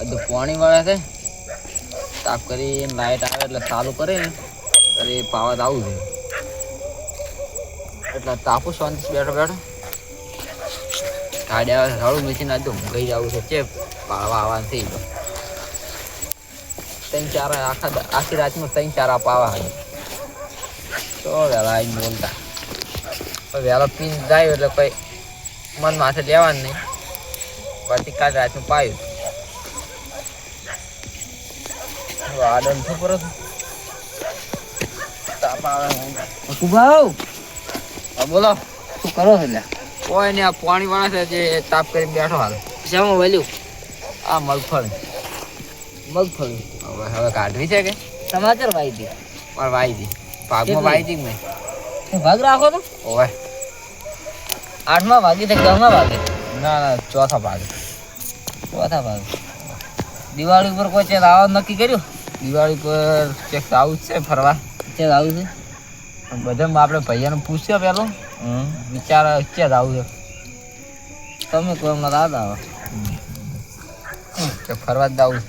બધું પાણી વાળે છે. સાફ કરી લાઇટ આવે એટલે ચાલુ કરે. ને ત્યારે એ પાવા આવું છે. એટલે તાપુ શાંતિ બેઠો બેઠો. ગાડી આવે હળું મશીન આજુ ગઈ જવું છે. ચેપ પાવા આવવાનું થઈ ગયો ત્રણ ચાર આખા આખી રાતમાં ત્રણ ચાર પાવા આવે તો વહેલા આવીને બોલતા. વહેલો પીન જાય એટલે કંઈ મન માથે લેવાનું નહીં. પછી કાલ રાતનું પાયું. શું કરો છો? તાપ આવે કુભાવ હા બોલો. શું કરો છો લ્યા કોઈ ને આ પાણી વાળા છે જે તાપ કરીને બેઠો હાલ. શામાં વેલ્યું આ મગફળી. મગફળી? હવે હવે કાઢવી છે કે? સમાચાર વાઈ દી. પણ વાઈ દી. ભાગમાં? વાઈ દી એ ભાગ રાખો તો. ઓવે આઠમા ભાગી તો દસમા ભાગે? ના ના ચોથા ભાગ. ચોથા ભાગે. દિવાળી ઉપર કોઈ ચેત આવવાનું નક્કી કર્યું? દિવાળી પર ચેક આવું જ છે ફરવા? ચેક આવું છે? બધા આપણે ભૈયાને પૂછ્યો પેલો. હમ. વિચાર ક્યાં આવું છે. તમે કોઈ હમણાં દાદા આવે. ફરવા જ આવું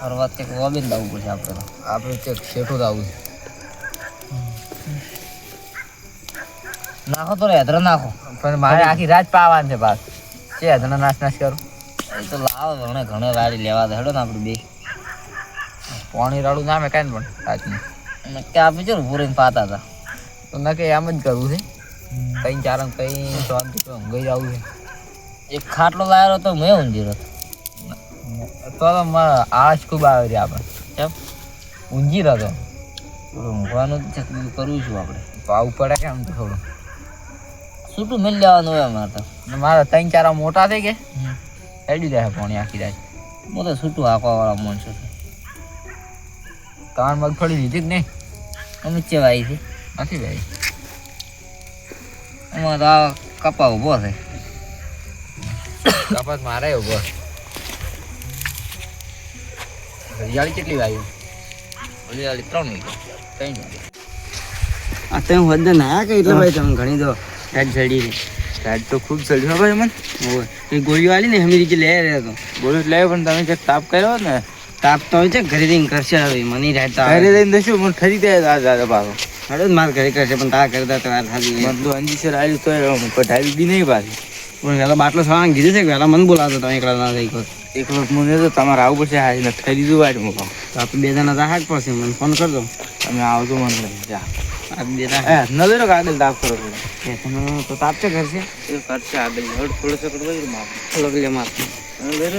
ફરવા ચેક વાબીને દાવું પડશે આપણે તો. આપણે ચેક શેઠું દાવું આવું નાખો તો રેધરો નાખો. પણ મારે આખી રાત પાવાની છે પાસ છે હજના નાશ નાશ કરું. એ તો લાવો ઘણે ઘણે વાડી લેવા દે. હેડો ને આપણે બે. પાણી રાડું નામે કાંઈ પણ કાચનું અને કે આપણે ચલો પૂરીને પાતા હતા. તો નકે આમ જ કરવું છે. કઈ ચાર કઈ શાંતિ તો ઊંઘી જવું છે. એક ખાટલો લાવ્યો તો મેં ઊંધી રહ્યો તો તો મારે આળસ ખૂબ આવે છે આપણે. કેમ? ઊંઘી રહ્યો ઊંઘવાનું છે કરવું છું આપણે. પાવું પડે કેમ તો થોડું. છૂટું મેળ લેવાનું હોય અમારે તો. મારા ત્રણ ચાર મોટા થઈ ગયા. હેડી જાય પાણી આખી રાત. હું તો છૂટું હાંકવા વાળા માણસો છે. તમારે મગફળી લીધી કે નહીં અમે ચેવાય છે. નથી ભાઈ એમાં તો આ કપા ઊભો છે. કપાસ મારે ઊભો હરિયાળી કેટલી વાયુ હરિયાળી ત્રણ ત્રણ નહીં આ તમે વધે નાયા કે એટલે ભાઈ તમે ઘણી દો રાત છે. રાત તો ખૂબ ચડ્યો ભાઈ મને એ ગોળીઓ આલી ને હમી રીતે લે રહ્યો તો. ગોળીઓ એટલે પણ તમે જે તાપ કર્યો ને તાપ તો હોય છે ઘરે જઈને કરશે હવે મને રાત તો ઘરે લઈને દઈશું પણ ખરી દે દાદા હડો જ મારે ઘરે કરશે પણ તા કરતા તો વાર ખાલી મતલબ અંજીસર આવ્યું તો કઢાવી બી નહીં પાછી. પણ વહેલા બાટલો સવાંગ કીધું છે કે વહેલા મને બોલાવતો તમે એકલા ના થઈ ગયો એકલો મને તો તમારે આવું પડશે હા નથી ખરીદું વાટ મૂકો તો આપણે બે જણા તો પડશે મને ફોન કરજો. તમે આવજો મને જા. આપણે બે જણા એ ન તાપ કરો તો તાપ છે. કરશે એ છે આગળ થોડો થોડો થોડો માપ. થોડોક લે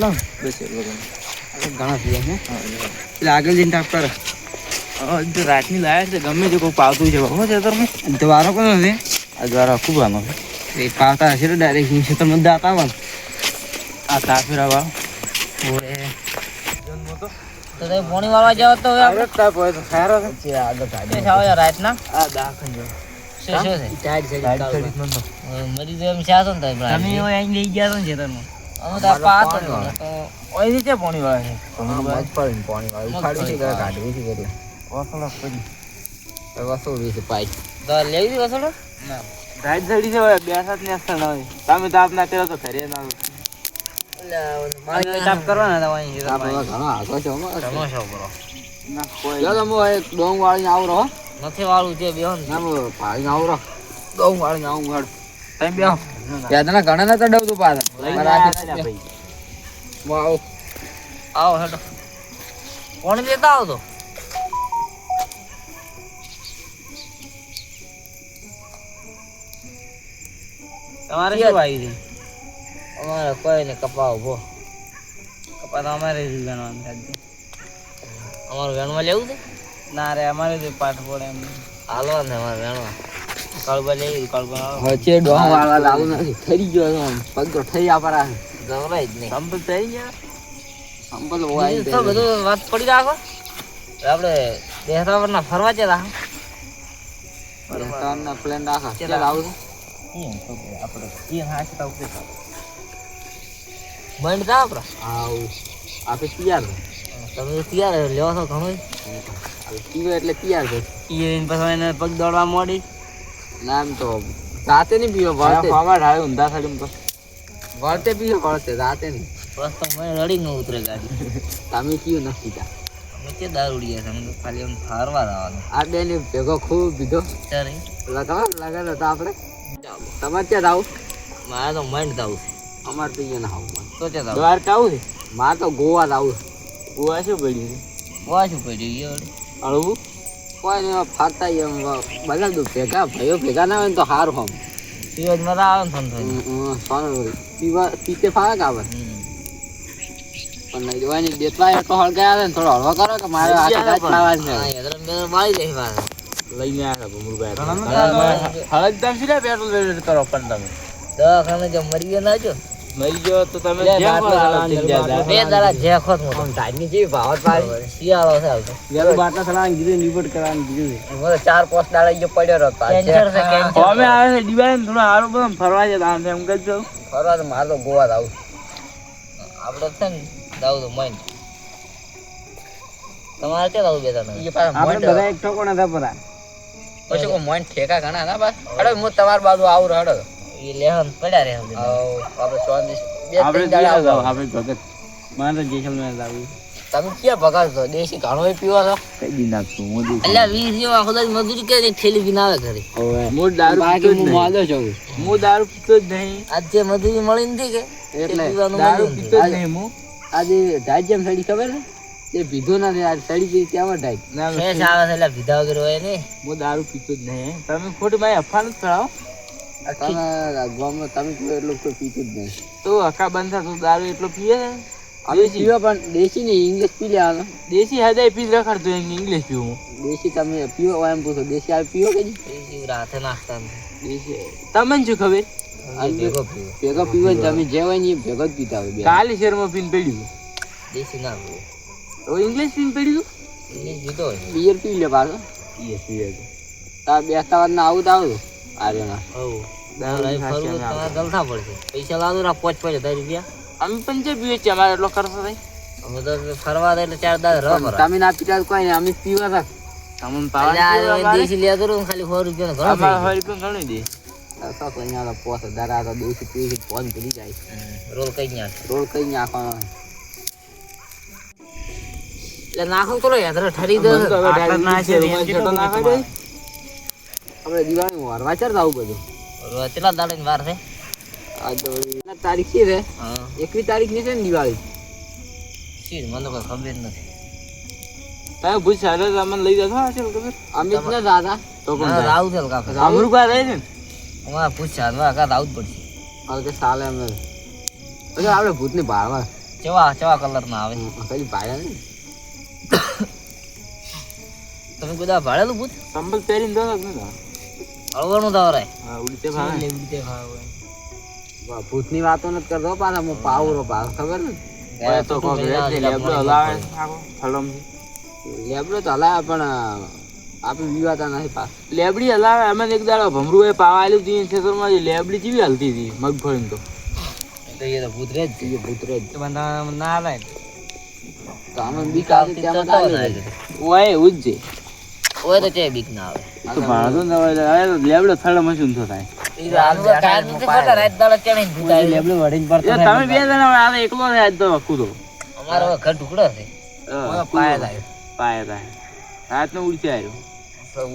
માર બસ ઘણા થઈ છે એટલે આગળ જઈને તાપ કરે. રાતની લાયા છે ગમે તે કોઈ પાવતું છે બહુ છે તમે તો કોનો છે? આ દ્વારા ખૂબ આનો એ પાવતા હશે તો ડાયરેક્ટ હિંસે તો મત આ વાળો ઓરે. તો. તમે પોણી વાળવા જાવ તો આપણે. તાપ હોય તો ખારો છે. આગળ સાવ યાર રાતના? આ દાખલ જો શું શું છે? ટાઈટ છે. મરી છે તમે તમે અહીં લઈ ગયા તો ને ખેતરમાં? ઓય નીચે પોણી વાળે. છે? મગફળી પાણી વાળું? જે છે મગફળી. છે એટલે ઓસળો પડી. વસૂલ છે પાઈ તો લેવી હતી ઓસળો ના. રાઈટ સાઈડ છે બે સાત ને અસર ના હોય તમે તાપ ના કર્યો તો ઘરે ના મારે તાપ કરવાના હતા અહીં ઘણો આગળ છે ઘણો શો કરો ના કોઈ જો તમે એક ડોંગ વાળીને આવો નથી વાળું છે બેહો ને. ના હું ભાઈને ડોંગ વાળીને આવું હેડ તમે બેહો. યાદના ઘણા ના. ચડાવ તું પાછા. લઈને મારા આયા હાથે તા ભાઈ. આવો હેડો. કોણ લેતા આવતો તમારે શું આવી છે અમારે કોઈ ને કપા ઊભો કપા તો અમારે જ ગણવાનું થાય અમારું વેણમાં લેવું છે? ના રે અમારે જ પાઠ પડે એમ. હાલો ને અમારે વેણવા. કળબા લાવું નથી. થઈ ગયો પગ તો થઈ આપરા ગવરાય જ નહીં. સંપલ થઈ ગયા? તો બધું વાત પડી રાખો. આપણે ફરવા જતા ના પ્લેન રાખા. ચાલ આવું આપણે એ હાથ તા ઉપર બંધ તા આપણે આવું. આપણે તૈયાર તમે તૈયાર લેવા છો ઘણું પીવે એટલે તૈયાર છે. પછી એને પગ દોડવા મોડી. ના એમ તો રાતે નહીં પીવો વળતે. ફોમાં ઢાળે ઊંધા સાડી તો. વળતે પીવો વળતે રાતે નહીં. બસ તો મને રડી ન ઉતરે ગાડી. તમે કયું નથી પીતા અમે કે દારૂડિયા છે? ખાલી આમ ફારવા જવાનું આ બે ભેગો ખૂબ પીધો. ચારે લગાવ લગાડ હતા આપણે. તમારે ક્યાં આવું મારે તો માઇન્ડ દાવું અમારે તો અહીંયા ના આવું તો દાવું દ્વારકા આવું મારે તો ગોવા આવું ગોવા શું પડ્યું ગોવા શું પડ્યું? અળવું કોઈ ને એમ બધા તો ભેગા ભાઈઓ ભેગા ના હોય ને તો સારું આમ. પીવા મજા આવે ને હમ, પીવા પીતે ફાવે કે આવે? પણ નહીં જોવાની જેટલા એટલો આવે ને થોડો હળવો કરો કે મારે આ ખાવા છે. મારી. દે વાત લઈને આવ્યા હતા હળદ છે ને પેટ્રોલ કરો પણ તમે? દવાખાને જો મરી ગયા ના જો મરી ગયો તો તમે લે, જ્યાં બાટલા પણ સળાંગ લઈને બાટલા ગયા બે દાડા જે ખોત મોટો. ટાઈમની જેવી ભાવત પાડી. શિયાળો છે આવતો હતા. બાટલા સળાંગ કીધું નિપટ કરવાનું કીધું. છે. ચાર પાંચ દાડા ઈ પડ્યો રહ્યો કેન્સર છે કેન્સર અમે આવે છે દિવાળી થોડું સારું બધું ફરવા જતા આમ તેમ કરજો ફરવા તો મારે ગોવા આવું. આપણે છે ને દાવું તો માઇન્ડ તમારે ક્યાં પાછા આપણે બધા એક ટોકો નતા પરા પછી કોઈ મોઈન્ટ ઠેકા ઘણા ના બસ. હડો હું તમારી બાજુ આવું હડો. એ લેહન પડ્યા રે હવે. આપણે સ્વાદિષ્ટ બે ત્રણ દાડા આપણે ભગત. મારે જેસલમેર લાવી તમે ક્યાં ભગાસ છો? દેશી ઘણો પીવા છો? કઈ દી નાખશું હું દી અલ્યા વીસ જેવા ખુદા મજૂરી કરીને ઠેલી પીને ઘરે. હું દારૂ બાકી હું નહીં. છું હું દારૂ પીતો જ નહીં. આજે મજૂરી મળી નથી કે એટલે દારૂ પીતો જ આજે- નહીં હું. આજે ધાજ્યમ સડી ખબર ને એ પીધું નથી આજ સડી ગઈ ત્યાં ઢાઈ ના. આવે એટલે પીધા વગર હોય ને હું દારૂ પીતો જ નહીં. તમે ખોટી ભાઈ અફાન જ ફેલાવો. તમે ગામમાં તમે પીવો એટલું કોઈ પીતું જ નહીં. તો હકા બંધ થાય તો દારૂ એટલો પીએ અમે પીવો પણ દેશી ને ઇંગ્લિશ પી લેવાનો દેશી હદાય પી રખડતો હોય ઇંગ્લિશ પીવું. દેશી તમે પીવો એમ પૂછો દેશી આવે પીવો કે જી? રાતે નાસ્તા દેશી. તમને શું ખબર? ભેગો પીવો. ભેગો પીવો ને તમે જે હોય ને એ ભેગો જ પીતા હોય બે. કાલે શેરમાં પીને પડ્યું? દેશી ના તો ઇંગ્લિશ પીને પડ્યું? ઇંગ્લિશ પીતો બિયર પી લે પાછો. તાર બેસતા વાર ના આવું તો આવું. આર્યના હવ જલસા પડશે. પૈસા લાવો ના પોચ પોચ હજાર રૂપિયા. અમે પણ જે પીએ છીએ અમારે એટલો ખર્ચો થાય અમે તો ફરવા દે એટલે ચાર દાદ રમ તમે ના પીતા કોઈ નહીં અમે પીવા હતા. તમને પાવા દેશી લે કરું ખાલી સો રૂપિયા ઘણો દે. તો પોસ તો દેશી ફોન કરી જાય. રોલ કઈ ન્યા રોલ કઈ નાખવાનો. એટલે નાખો તો યાદ ઠરી દે. ના. આપણે દિવાળી વરવા ચાર આવું બધું. કેટલા દાડે વાર છે? તારીખ છે? રે હા. એકવીસ તારીખની છે ને દિવાળી. શી મને કોઈ ખબર નથી. તારે ભૂજ સાથે તમને લઈ જશો આ છે ખબર? અમે જ ને દાદા તો પણ. રાવું છે કાકા. અમરુકા રહે છે ને? અમારા ભૂજ હવે કાકા રાવું જ પડશે. હવે કે સાલે અમે પછી આપણે ભૂતની ભાળવા. ચેવા ચેવા કલરમાં આવે કઈ ભાળ્યા નહીં. તમે બધા ભાડેલું ભૂત? સંભળ પહેરીને દો ને હળવાનું તો હા ઉડતે ભાવે. વાહ, ભૂતની વાતો નથી કરતો પાછા હું પાવરો ભાવ ખબર ને? એ તો કોક છે, લેબડો હલાવે. છે લેબડો તો હલાવે પણ આપણે વિવાતા નથી પાસ લેબડી હલાવે અમે એક દાડો ભમરું એ પાવા આવેલું હતું એ લેબડી જેવી હલતી હતી મગફળી તો? તો એ તો ભૂત રે જ એ ભૂત રે જ. તો ના આવે તો અમે બીક આવતી ત્યાં. ઓય ઉજ્જે. ઓય તો ચે બીક ના આવે. તો ભાડો ન હોય તો હવે તો લેબડો થડમાં શું થાય. ઈ તો આનું તો કાંઈ નથી ખબર, રાત દાડે ચેણે જ ભૂત આવે. એ તમે બે જણા હવે એકલો છે તો આખું તો. અમારો ઘર ટુકડો છે. પાયા થાય. પાયા થાય. રાતનો ઉડતી આવ્યો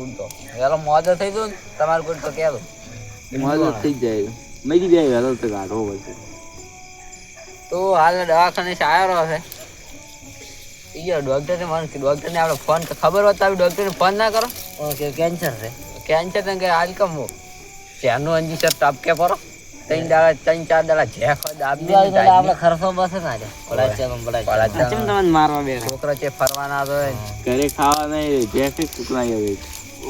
ઉડતો પેલો મોજો થઈ ગયો ને તમારે કોઈ તો કહેતો મોજો થઈ જાય. મરી જાય વહેલો તો ગાઢો તો. હાલ દવાખાને આવ્યો છે. ઈ ડોક્ટર ને મને ડોક્ટર ને આપણે ફોન ખબર હોત તો આપણે ડોક્ટર ને ફોન ના કરો. ઓકે કેન્સર છે. કેન્સર ને કે હાલ કમ હો? ત્યાંનું અંજી સર ટપકે પરો ત્રણ દાડા ત્રણ ચાર દાડા જે ખોદ આપી આપણે ખર્ચો બસે ના રે. મારવા બે છોકરા છે ફરવાના તો ઘરે ખાવા નહીં જે ફિક્સ આવે.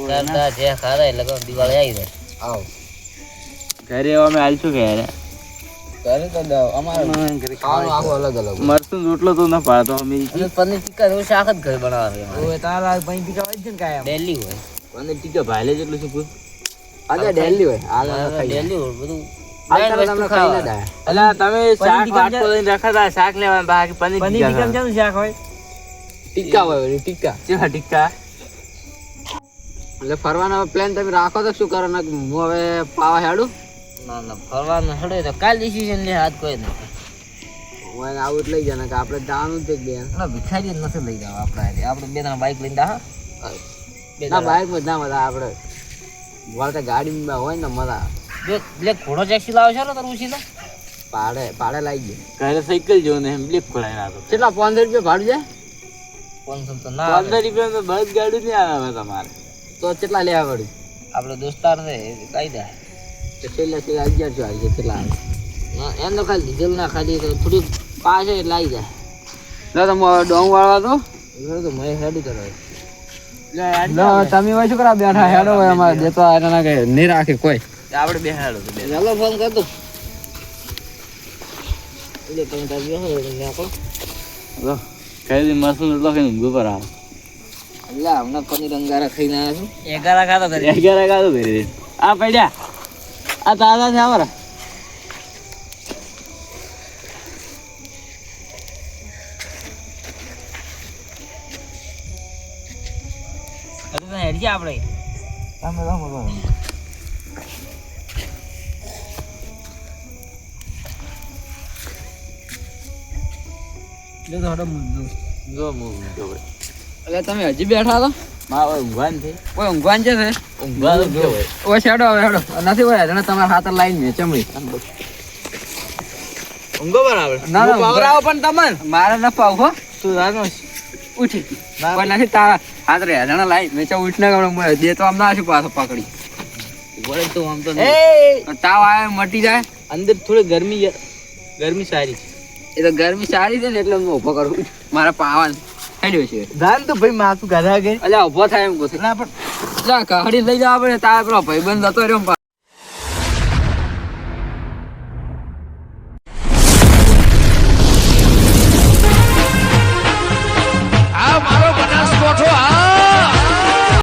કરતા જે ખારે લગો દિવાળી આવી જાય. આવ. ઘરે અમે આલશું કે યાર ઘરે તો અમારે ખાવાનું અલગ અલગ હોય. રોટલો તો ના પાડતો અમે. પનીર ટીકા શાક જ ઘરે બનાવવાનું ડેલી હોય. અને ટીકા જેટલું હોય. ડેલી હોય. અલા પનીર ટીકા હોય? એટલે ફરવાનો પ્લાન તમે રાખો તો શું કરો? ને હું હવે પાવા હેડું. ના ના ફરવાનું હડે તો કાલ ડિસિઝન લે હાથ કોઈ નથી હું આવું જ લઈ જાય કે આપણે જવાનું જ બે ના ભિખારી જ નથી લઈ જવા આપણે. આપણે બે ત્રણ બાઈક લઈને બે ના બાઇકમાં ના મજા આપણે વળતે ગાડીમાં હોય ને મજા બે બ્લેક ઘોડો ટેક્સી લાવે છે ને તારું ઉછી ભાડે ભાડે લાવી ગયો. ઘરે સાયકલ જો ને એમ બ્લેક ખોલાઈ નાખો કેટલા પંદર રૂપિયા ભાડું જાય પાંચસો તો ના. પંદર રૂપિયા તો બસ ગાડી નહીં આવે તમારે. તો કેટલા લેવા પડ્યું આપણે દોસ્તાર છે કાયદા છેલ્લે છેલ્લે અગિયારસો આવી જાય કેટલા આવે એમ તો ખાલી ડીઝલ ના ખાલી તો થોડી પાસે એટલે આવી જાય. ના તમે ડોંગ વાળવા તો તો મેં હેડી તો તમે હોય શું બેઠા હેડો હોય અમારે. દેતો એના કે નહીં રાખે કોઈ. આપણે બે ચાલો ફોન કરતો એટલે તમે તાર બેસો એટલે. કઈ મસલ લખીને ઊંઘું પર આવે. એટલે હમણાં પનીર અંગારા ખાઈને આવ્યા છું. એગારા ખાતો અગિયાર કાઢો કરી. આ પડ્યા. આ તાજા છે આવરા હેડી આપણે જો ઊંઘો ભાઈ એટલે તમે હજી બેઠા તો મારે ઊંઘવાનું છે. કોઈ ઊંઘવાન છે ઊંઘવાનું ભાઈ ઓય હેડો હવે હેડો નથી હોય જણે તમારા હાથ લાઈન મેં ચમડી ઊંઘો બરાબર. ના, ના, ઊંઘો. પણ તમને. મારે ન પાવ હો. તું રાનો ઉઠી. કોઈ નથી તારા હાથ રે જણે લાઈન મેં ઉઠ ના ગયો દે તો આમ ના છું પાછો પકડી. વળે તો આમ તો તાવ આવે મટી જાય. અંદર થોડી ગરમી ગરમી સારી છે. એ તો ગરમી સારી છે ને એટલે હું ઊભો કરું મારે પાવાનું. હેડ્યો છે. ધાન તો ભાઈ માથું ગાધા ગઈ અલ્યા ઊભો થાય એમ કહું ના પણ જા કાઢી લઈ જવા પડે તારે પેલો ભાઈબંધ જતો રહ્યો